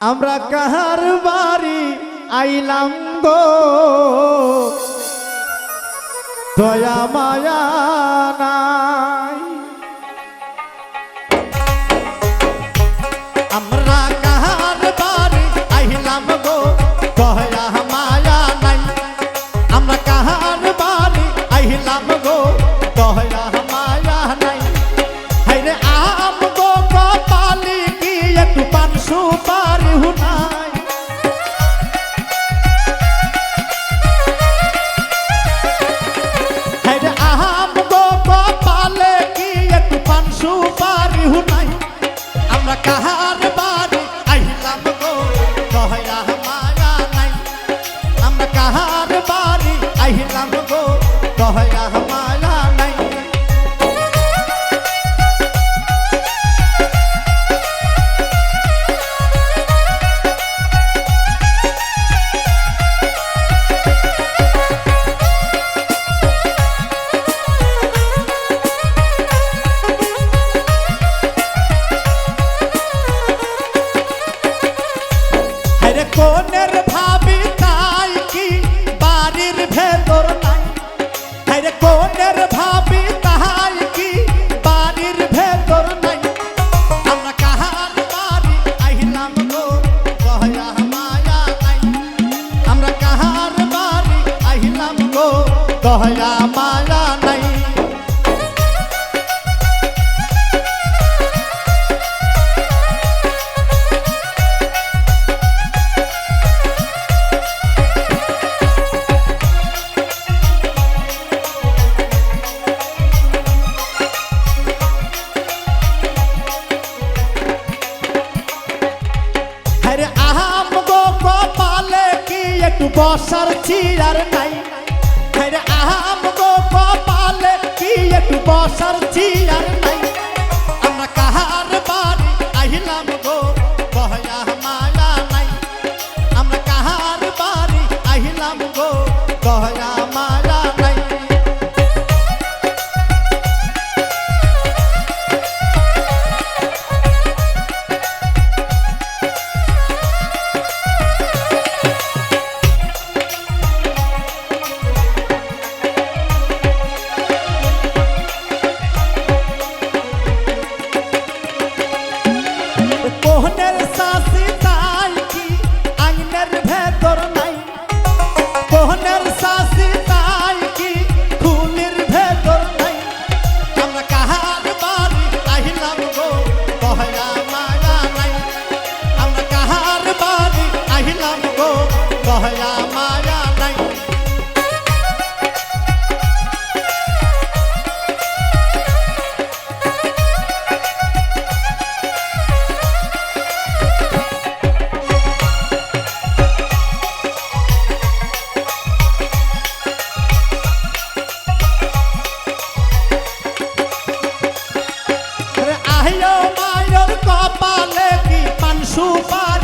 আমরা কাহার বাড়ি আইলাম গো। দয়া মায়া হয় বোনের ভাবি তাহাই কি? বাড়ির ভেতর নাই। আমরা কাহার বাড়ি আইলাম গো? রহয়া মায়া আই আমরা কাহার বাড়ি আইলাম গো? রহয়া চিরার নাই। ফের আহাম গো কপালে কি একটু বসার চিরার নাই। আমরা কাহার বাড়ি আহিলাম গো কহয়া মায়া নাই। আমরা কাহার বাড়ি আহিলাম গো কহয়া মোহনের সাস 出发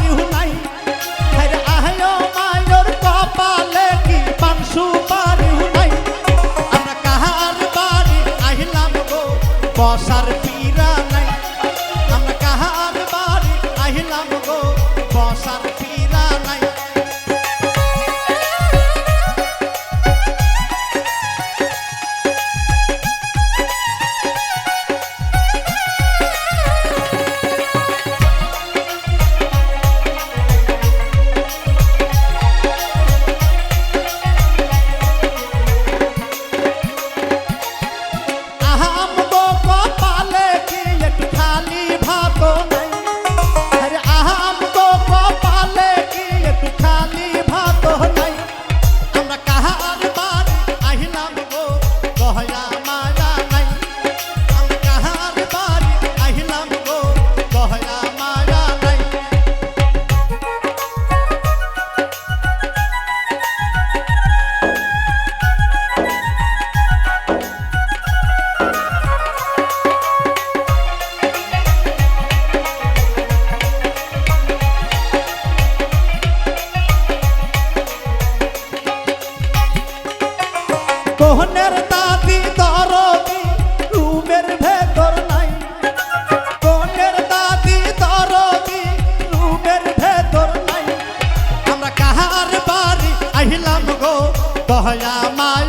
দহয়া মায়া